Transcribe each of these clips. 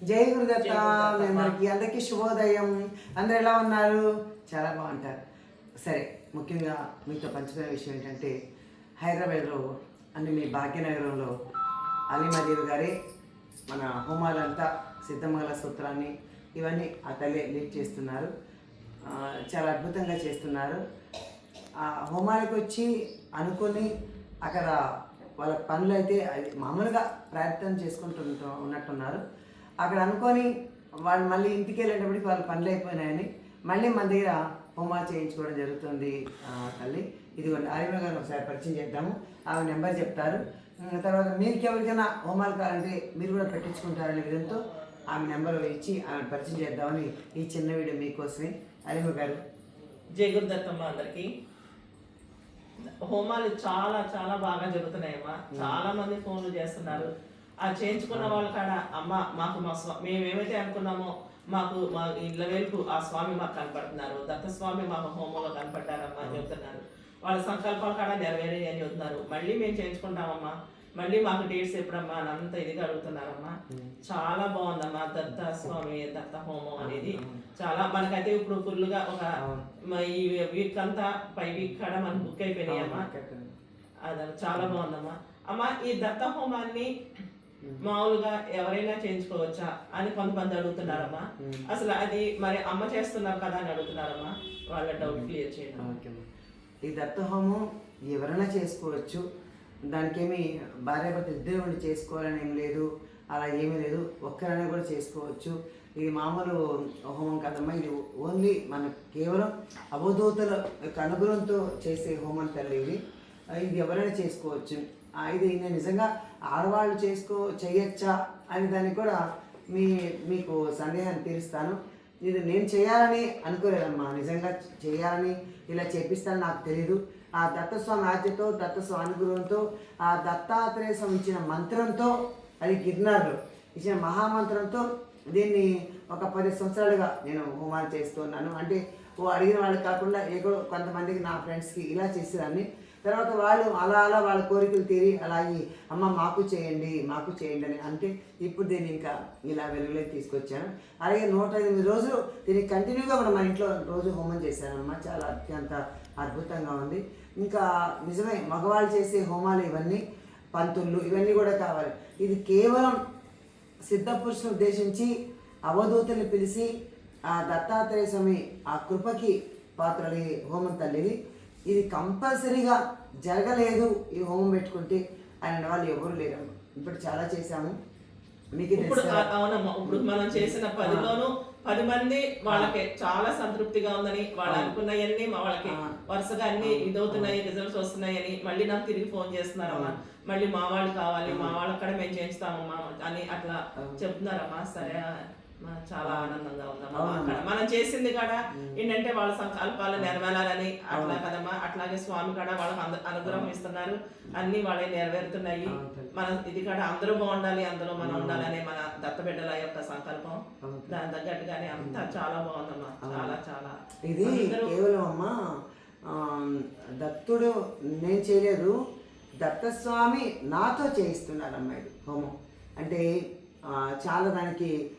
జై గురుదత్త. మీ అందరికి అందరికీ శుభోదయం. అందరు ఎలా ఉన్నారు? చాలా బాగుంటారు. సరే ముఖ్యంగా మీతో పంచుకునే విషయం ఏంటంటే హైదరాబాద్లో అంటే మీ భాగ్యనగరంలో అలీమాదేవి గారే మన హోమాలంతా సిద్ధమంగళ సూత్రాన్ని ఇవన్నీ ఆ తల్లి లీడ్ చేస్తున్నారు. చాలా అద్భుతంగా చేస్తున్నారు. ఆ హోమాలకు వచ్చి అనుకొని అక్కడ వాళ్ళ పనులు అయితే అది మామూలుగా ప్రయత్నం చేసుకుంటూ ఉన్నట్టున్నారు. అక్కడ అనుకొని వాళ్ళు మళ్ళీ ఇంటికి వెళ్ళేటప్పటికి వాళ్ళ పనులు అయిపోయినాయని మళ్ళీ మన దగ్గర హోమాలు చేయించుకోవడం జరుగుతుంది. తల్లి. ఇదిగోండి ఆర్యమ గారు ఒకసారి పరిచయం చేద్దాము. ఆమె నెంబర్ చెప్తారు. తర్వాత మీకు ఎవరికైనా హోమాలు కావాలంటే మీరు కూడా పెట్టించుకుంటారనే విధంతో ఆమె నెంబర్ ఇచ్చి ఆమె పరిచయం చేద్దామని ఈ చిన్న వీడియో మీకోసమే. అలిమ గారు. జై గురుదత్తమ్మ అందరికి. హోమాలు చాలా చాలా బాగా జరుగుతున్నాయమ్మా. చాలా మంది ఫోన్లు చేస్తున్నారు. ఆ చేయించుకున్న వాళ్ళ కాడ అమ్మ మాకు మా స్వా మేము ఏమైతే అనుకున్నామో మాకు మా ఇళ్ళ వేలుకు ఆ స్వామి మాకు కనపడుతున్నారు. దత్తస్వామి మాకు హోమంలో కనపడ్డారమ్మా అని చెప్తున్నారు. వాళ్ళ సంకల్పాల కాడ నెరవేరే అని చెప్తున్నారు. మళ్ళీ మేము చేయించుకుంటామమ్మా. మళ్ళీ మాకు డేట్స్ ఎప్పుడమ్మా అని అంత ఇదిగా అడుగుతున్నారమ్మా. చాలా బాగుందమ్మా దత్త స్వామి దత్త హోమం అనేది చాలా మనకైతే ఇప్పుడు ఫుల్గా ఒక ఈ వీక్ అంతా పై వీక్ కాడ మనకు బుక్ అయిపోయినాయమ్మా. అది చాలా బాగుందమ్మా. అమ్మా ఈ దత్త హోమాన్ని మామూలుగా ఎవరైనా చేయించుకోవచ్చా అని కొంతమంది అడుగుతున్నారమ్మా. అసలు అది మరి అమ్మ చేస్తున్నారు కదా అని అడుగుతున్నారమ్మా. వాళ్ళ డౌట్ క్లియర్ చేయండి. ఈ దత్తహోమం ఎవరైనా చేసుకోవచ్చు. దానికేమి భార్యాభర్త ఇద్దరు ఉండి చేసుకోవాలని ఏం లేదు. అలా ఏమీ లేదు. ఒక్కరైనా కూడా చేసుకోవచ్చు. ఇది మామూలు హోమం కాదమ్మా. ఇది ఓన్లీ మన కేవలం అవధూతల యొక్క అనుగ్రహంతో చేసే హోమం తల్లి ఇది. ఇది ఎవరైనా చేసుకోవచ్చు. ఇది నేను నిజంగా ఆడవాళ్ళు చేసుకో చేయొచ్చా అని దాన్ని కూడా మీ మీకు సందేహాన్ని తీరుస్తాను. ఇది నేను చేయాలని అనుకోలేదమ్మా. నిజంగా చేయాలని ఇలా చేపిస్తాను నాకు తెలియదు ఆ దత్తస్వామి ఆజ్ఞతో దత్తస్వామి అనుగ్రహంతో ఆ దత్తాత్రేయ స్వామి ఇచ్చిన మంత్రంతో అది గిర్నార్లో ఇచ్చిన మహామంత్రంతో దీన్ని ఒక పది సంవత్సరాలుగా నేను హోమాలు చేస్తున్నాను అంటే ఓ అడిగిన వాళ్ళకి కాకుండా ఏదో కొంతమందికి నా ఫ్రెండ్స్కి ఇలా చేసేదాన్ని. తర్వాత వాళ్ళు అలా అలా వాళ్ళ కోరికలు తీరి అలాగే అమ్మ మాకు చేయండి మాకు చేయండి అని అంటే ఇప్పుడు దీన్ని ఇంకా ఇలా వెలుగులోకి తీసుకొచ్చాను. అలాగే నూట ఎనిమిది రోజులు దీన్ని కంటిన్యూగా కూడా మా ఇంట్లో రోజు హోమం చేశానమ్మా చాలా అత్యంత అద్భుతంగా ఉంది. ఇంకా నిజమే మగవాళ్ళు చేసే హోమాలు ఇవన్నీ పంతుళ్ళు ఇవన్నీ కూడా కావాలి. ఇది కేవలం సిద్ధపురుషుని ఉద్దేశించి అవధూతల్ని పిలిచి ఆ దత్తాత్రేయ స్వామి ఆ కృపకి పాత్రలి హోమం తల్లిది ఇది కంపల్సరీగా జరగలేదు ఈ హోమం పెట్టుకుంటే ఆయన వాళ్ళు ఎవరు లేరమ్మ ఇప్పుడు చాలా చేశాము. మీకు ఇప్పుడు అవునమ్మా ఇప్పుడు మనం చేసిన పదిలోను పది మంది వాళ్ళకి చాలా సంతృప్తిగా ఉందని వాళ్ళు అనుకున్నవన్నీ మా వాళ్ళకి. వరుసగా అన్ని ఇదవుతున్నాయి రిజల్ట్స్ వస్తున్నాయని మళ్ళీ నాకు తిరిగి ఫోన్ చేస్తున్నారమ్మా. మళ్ళీ మా వాళ్ళు కావాలి మా వాళ్ళ కూడా మేము చేయిస్తామమ్మా అని అట్లా చెప్తున్నారమ్మా. సరే చాలా ఆనందంగా ఉందమ్మా. అక్కడ మనం చేసింది కూడా ఏంటంటే వాళ్ళ సంకల్పాలు నెరవేరాలని అట్లా. కదమ్మా. అట్లాగే స్వామి కూడా వాళ్ళకి అనుగ్రహం ఇస్తున్నారు. అన్ని వాళ్ళే నెరవేరుతున్నాయి. మన ఇది కూడా అందరూ బాగుండాలి అందులో మనం ఉండాలనే మన దత్తబిడ్డల యొక్క సంకల్పం. దాని తగ్గట్టుగానే అంతా చాలా బాగుందమ్మా. చాలా చాలా. ఇది కేవలం అమ్మ దత్తుడు నేను చేయలేదు. దత్తస్వామి నాతో చేయిస్తున్నారమ్మా ఇది హోమం. అంటే చాలా దానికి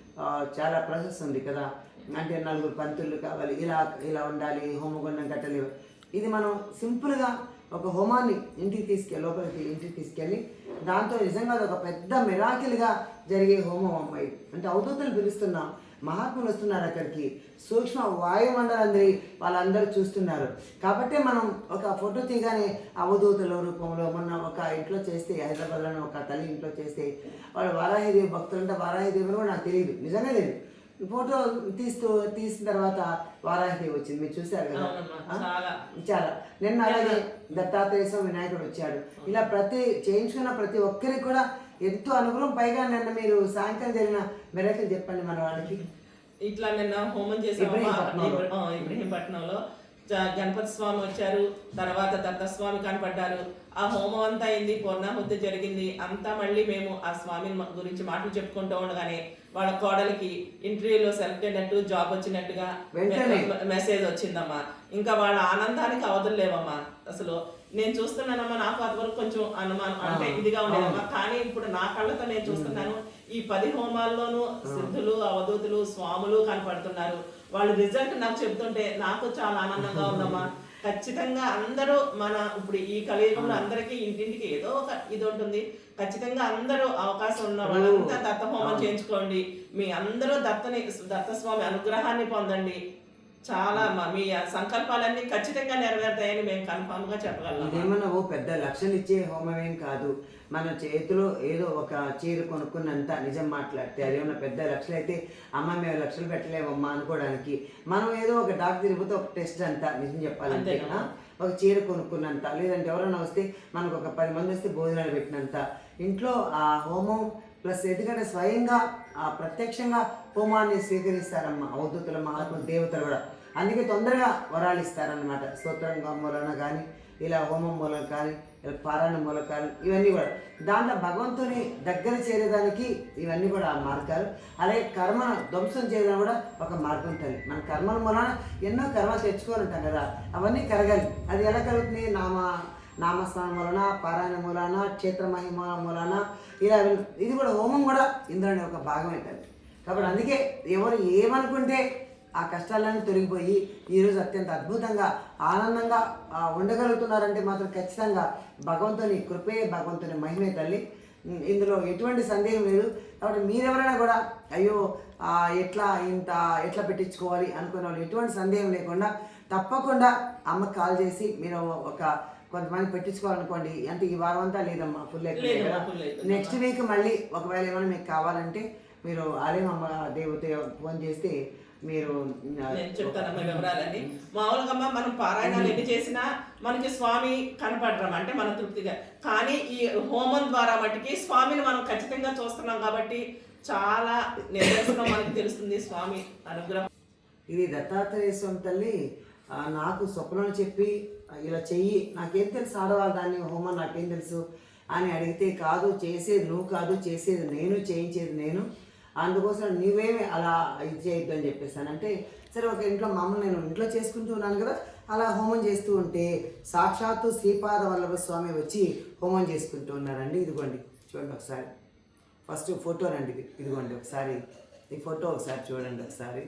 చాలా ప్రాసెస్ ఉంది కదా. అంటే నలుగురు పంతులు కావాలి ఇలా ఇలా ఉండాలి హోమగుండం కట్టలేవు. ఇది మనం సింపుల్గా ఒక హోమాన్ని ఇంటికి తీసుకెళ్ళి లోపలికి ఇంటికి తీసుకెళ్ళి దాంతో నిజంగా అది ఒక పెద్ద మిరాకిల్గా జరిగే హోమం అమ్మాయి. అంటే అవతూతలు పిలుస్తున్నాం. మహాత్ములు వస్తున్నారు అక్కడికి. సూక్ష్మ వాయుమండలందరి వాళ్ళందరూ చూస్తున్నారు. కాబట్టి మనం ఒక ఫోటో తీయగానే అవధూతుల రూపంలో మొన్న ఒక ఇంట్లో చేస్తే హైదరాబాద్లోనే ఒక తల్లి ఇంట్లో చేస్తే వాళ్ళు వారాహిదేవి భక్తులు అంటే వారాహిదేవి కూడా నాకు తెలియదు. నిజంగా తెలియదు. ఫోటో తీస్తూ తీసిన తర్వాత వారాహిదేవి వచ్చింది. మీరు చూశారు కదా. చాలా. నిన్న అలాగే దత్తాత్రేయ స్వామి వినాయకుడు వచ్చాడు. ఇలా ప్రతి చేయించుకున్న ప్రతి ఒక్కరికి కూడా ఎంతో అనుగ్రహం పైగా నిన్న మీరు సాయంత్రం జరిగిన మెరకలు చెప్పండి మన వాళ్ళకి ఇట్లా నిన్న హోమం చేసామమ్మా ఇబ్రహీంపట్నంలో. గణపతి స్వామి వచ్చారు తర్వాత దత్తస్వామి కనపడ్డారు. ఆ హోమం అంతా అయింది పూర్ణాహుతి జరిగింది. అంతా మళ్ళీ మేము ఆ స్వామి మ- గురించి మాటలు చెప్పుకుంటూ ఉండగానే వాళ్ళ కోడలికి ఇంటర్వ్యూలో సెలెక్ట్ అయినట్టు జాబ్ వచ్చినట్టుగా మెసేజ్ వచ్చిందమ్మా. ఇంకా వాళ్ళ ఆనందానికి అవధులు లేవమ్మా. అసలు నేను చూస్తున్నానమ్మా నాకు అంతవరకు కొంచెం అనుమానం అంటే ఇదిగా ఉండేదమ్మా. కానీ ఇప్పుడు నా కళ్ళతో నేను చూస్తున్నాను ఈ పది హోమాల్లోనూ సిద్ధులు అవధూతులు స్వాములు కనపడుతున్నారు. వాళ్ళ రిజల్ట్ నాకు చెప్తుంటే నాకు చాలా ఆనందంగా ఉందమ్మా. ఖచ్చితంగా అందరూ మన ఇప్పుడు ఈ కలియుగంలో అందరికీ ఇంటింటికి ఏదో ఒక ఇది ఉంటుంది. ఖచ్చితంగా అందరూ అవకాశం ఉన్న వాళ్ళంతా దత్త హోమం చేయించుకోండి. మీ అందరూ దత్తని దత్తస్వామి అనుగ్రహాన్ని పొందండి. చాలా మ- మీ సంకల్పాలన్నీ ఖచ్చితంగా నెరవేరుతాయని మేము కన్ఫామ్గా చెప్పగలం. ఇదేమన్నా ఓ పెద్ద లక్షలు ఇచ్చే హోమం ఏం కాదు. మన చేతిలో ఏదో ఒక చీర కొనుక్కున్నంత నిజం మాట్లాడితే అదేమన్నా పెద్ద లక్షలు అయితే అమ్మ మేము లక్షలు పెట్టలేమమ్మా అనుకోవడానికి మనం ఏదో ఒక డాక్టర్ తిరిగితే ఒక టెస్ట్ అంత నిజం చెప్పాలంటే? ఒక చీర కొనుక్కున్నంత లేదంటే ఎవరైనా వస్తే మనకు ఒక పది మంది వస్తే భోజనాలు పెట్టినంత. ఇంట్లో ఆ హోమం ప్లస్ ఎందుకంటే స్వయంగా ఆ ప్రత్యక్షంగా హోమాన్ని స్వీకరిస్తారమ్మ. అవధూతుల మహాత్మ దేవతలు కూడా. అందుకే తొందరగా వరాలు ఇస్తారనమాట స్తోత్రం మూలన కానీ ఇలా హోమం మూలం కానీ ఇలా పారాయణ మూలం కానీ ఇవన్నీ కూడా. దాంట్లో భగవంతుని దగ్గర చేరేదానికి ఇవన్నీ కూడా ఆ మార్గాలు. అలాగే కర్మ ధ్వంసం చేయడం కూడా ఒక మార్గం తల్లి. మన కర్మల మూలన ఎన్నో కర్మ తెచ్చుకొని ఉంటాం కదా అవన్నీ కరగాలి. అది ఎలా కలుగుతుంది? నామ నామస్నానం మూలన పారాయణ మూలాన క్షేత్ర మహిమ మూలాన ఇలా ఇది కూడా హోమం కూడా ఇందులోనే ఒక భాగం అవుతుంది కాబట్టి అందుకే ఎవరు ఏమనుకుంటే ఆ కష్టాలన్నీ తొలగిపోయి ఈరోజు అత్యంత అద్భుతంగా ఆనందంగా ఉండగలుగుతున్నారంటే మాత్రం ఖచ్చితంగా భగవంతుని కృపే భగవంతుని మహిమే తల్లి. ఇందులో ఎటువంటి సందేహం లేదు. కాబట్టి మీరెవరైనా కూడా అయ్యో ఎట్లా ఇంత ఎట్లా పెట్టించుకోవాలి అనుకునే వాళ్ళు ఎటువంటి సందేహం లేకుండా తప్పకుండా అమ్మకి కాల్ చేసి మీరు ఒక కొంతమంది పెట్టించుకోవాలనుకోండి. అంటే ఈ వారం అంతా లేదమ్మా ఫుల్. నెక్స్ట్ వీక్ మళ్ళీ ఒకవేళ ఏమైనా మీకు కావాలంటే మీరు ఆలయం అమ్మ దేవత ఫోన్ చేస్తే మీరు నేను చెప్తానమ్మా వివరాలని మామూలుగా అమ్మా మనం పారాయణాలు ఎన్ని చేసినా మనకి స్వామి కనపడరం అంటే మన తృప్తిగా. కానీ ఈ హోమం ద్వారా మటుకి స్వామిని మనం ఖచ్చితంగా చూస్తున్నాం కాబట్టి చాలా నిదర్శనం మనకి తెలుస్తుంది స్వామి అనుగ్రహం. ఇది దత్తాత్రేయ స్వామి తల్లి నాకు స్వప్నం చెప్పి ఇలా చెయ్యి నాకేం తెలుసు ఆడవాళ్ళు దాన్ని హోమం నాకేం తెలుసు అని అడిగితే కాదు చేసేది నువ్వు కాదు చేసేది నేను చేయించేది నేను. అందుకోసం నువ్వేమి అలా ఇది చేయొద్దు అని చెప్పేసాను. అంటే సరే ఒక ఇంట్లో మామూలు నేను ఇంట్లో చేసుకుంటూ ఉన్నాను కదా అలా హోమం చేస్తూ ఉంటే సాక్షాత్తు శ్రీపాద వల్లభ స్వామి వచ్చి హోమం చేసుకుంటూ ఉన్నారండి. ఇదిగోండి చూడండి ఒకసారి. ఫస్ట్ ఫోటో రండి ఇది ఇదిగోండి ఒకసారి. ఈ ఫోటో ఒకసారి చూడండి ఒకసారి.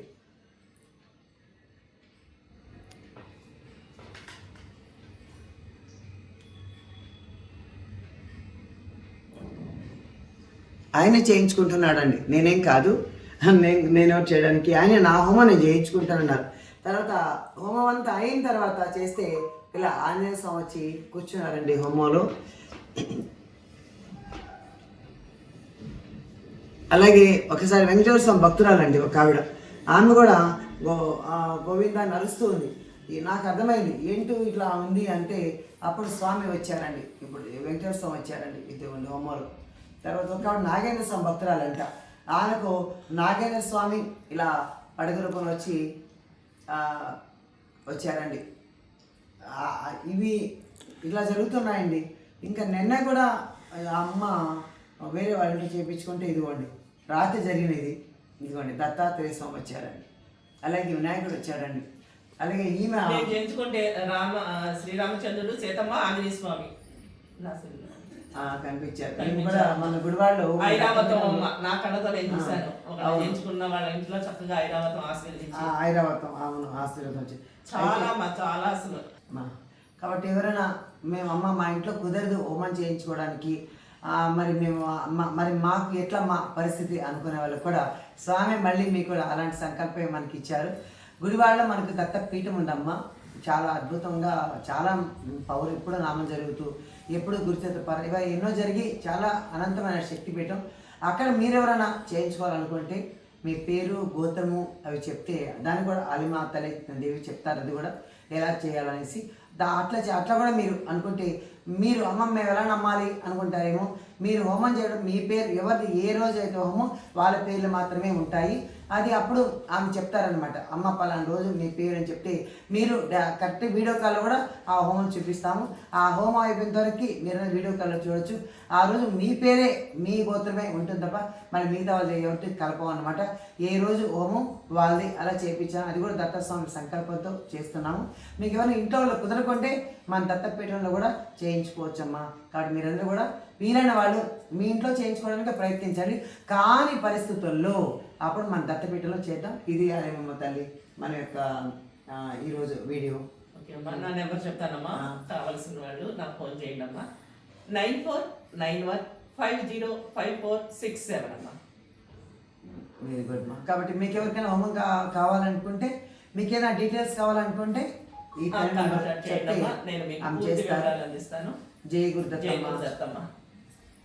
ఆయన చేయించుకుంటున్నాడండి. నేనేం కాదు. నేను నేను చేయడానికి ఆయన నా హోమం నేను చేయించుకుంటానన్నారు తర్వాత హోమం అంతా అయిన తర్వాత చేస్తే ఇలా ఆంజనేయ స్వామి వచ్చి కూర్చున్నారండి హోమంలో. అలాగే ఒకసారి వెంకటేశ్వర స్వామి భక్తురాలండి ఒక ఆవిడ. ఆమె కూడా గో గోవింద నడుస్తూ ఉంది. నాకు అర్థమైంది. ఏంటో ఇట్లా ఉంది అంటే అప్పుడు స్వామి వచ్చారండి. ఇప్పుడు వెంకటేశ్వర స్వామి వచ్చారండి ఇటువంటి హోమంలో. తర్వాత ఒక నాగేంద్ర స్వామి భక్తురాలంట. ఆమెకు నాగేంద్ర స్వామి ఇలా పడగ రూపంలో వచ్చి వచ్చారండి. ఇవి ఇలా జరుగుతున్నాయండి. ఇంకా నిన్న కూడా అమ్మ వేరే వాళ్ళ ఇంట్లో చేయించుకుంటే ఇదిగోండి రాత్రి జరిగినది. ఇదిగోండి దత్తాత్రేయ స్వామి వచ్చారండి. అలాగే వినాయకుడు వచ్చాడండి. అలాగే ఈమె చేయించుకుంటే రామ శ్రీరామచంద్రుడు సీతమ్మ ఆంజనేయ స్వామి. నా కనిపించారు. కూడా మన గుడివాళ్ళు ఐరావతం అమ్మ నా కళ్ళతో నేను చూశాను. ఒక అవును. చేయించుకున్న వాళ్ళ ఇంట్లో చక్కగా ఐరావతం ఆశీర్వదించి. ఆ, ఐరావతం అవును ఆశీర్వాదం చాలా మా చాలా అసలు. కాబట్టి ఎవరైనా మేము అమ్మ మా ఇంట్లో కుదరదు హోమం చేయించుకోవడానికి. ఆ, మరి మేము మరి మాకు ఎట్లా మా పరిస్థితి అనుకునే వాళ్ళకి కూడా స్వామి మళ్ళీ మీకు అలాంటి సంకల్పం మనకి ఇచ్చారు. గుడివాడలో మనకు దత్త పీఠం ఉందమ్మా. చాలా అద్భుతంగా చాలా పవర్ ఎప్పుడు నామం జరుగుతూ ఎప్పుడు గురుచేత పర ఇవ ఎన్నో జరిగి చాలా అనంతమైన శక్తి పీఠం అక్కడ మీరెవరైనా చేయించుకోవాలనుకుంటే మీ పేరు గోతము అవి చెప్తే దాన్ని కూడా అలిమా తల్లి దేవి చెప్తారు అది కూడా ఎలా చేయాలనేసి. దా అట్లా చే- అట్లా కూడా మీరు అనుకుంటే మీరు అమ్మ మేము ఎలా నమ్మాలి అనుకుంటారేమో మీరు హోమం చేయడం మీ పేరు ఎవరిది ఏ రోజు అయితే హోమం వాళ్ళ పేర్లు మాత్రమే ఉంటాయి. అది అప్పుడు ఆమె చెప్తారనమాట అమ్మ పలానా రోజు మీ పేరు అని చెప్తే మీరు కరెక్ట్ వీడియో కాల్లో కూడా ఆ హోమం చూపిస్తాము. ఆ హోమం అయిపోయిన వరకు మీరు వీడియో కాల్లో చూడొచ్చు. ఆ రోజు మీ పేరే మీ గోత్రమే ఉంటుంది తప్ప మరి మిగతా వాళ్ళు ఎవరికి కలపం అనమాట ఏ రోజు హోమం వాళ్ళది అలా చేయించాము అది కూడా దత్తస్వామి సంకల్పంతో చేస్తున్నాము. మీకు ఎవరైనా ఇంట్లో వాళ్ళు కుదరకుంటే మన దత్తపీఠంలో కూడా చేయించుకోవచ్చమ్మా. కాబట్టి మీరందరూ కూడా వీలైన వాళ్ళు మీ ఇంట్లో చేయించుకోవడానికి ప్రయత్నించండి. కాని పరిస్థితుల్లో అప్పుడు మన దత్తపీఠంలో చేద్దాం. ఇది అదేమమ్మ తల్లి మన యొక్క ఈరోజు వీడియో. ఓకే అమ్మా నా నెంబర్ చెప్తానమ్మా. కావాల్సిన వాళ్ళు నాకు ఫోన్ చేయండి అమ్మా. Nine four nine one five zero five four six seven అమ్మా. వెరీ గుడ్ మా కాబట్టి మీకు ఎవరికైనా హోమం కా కావాలనుకుంటే మీకు ఏదైనా డీటెయిల్స్ కావాలనుకుంటే ఈ అమ్మా. నేను మీకు అందిస్తాను. జై గురుదత్తమ్మ. గురుదత్తమ్మ.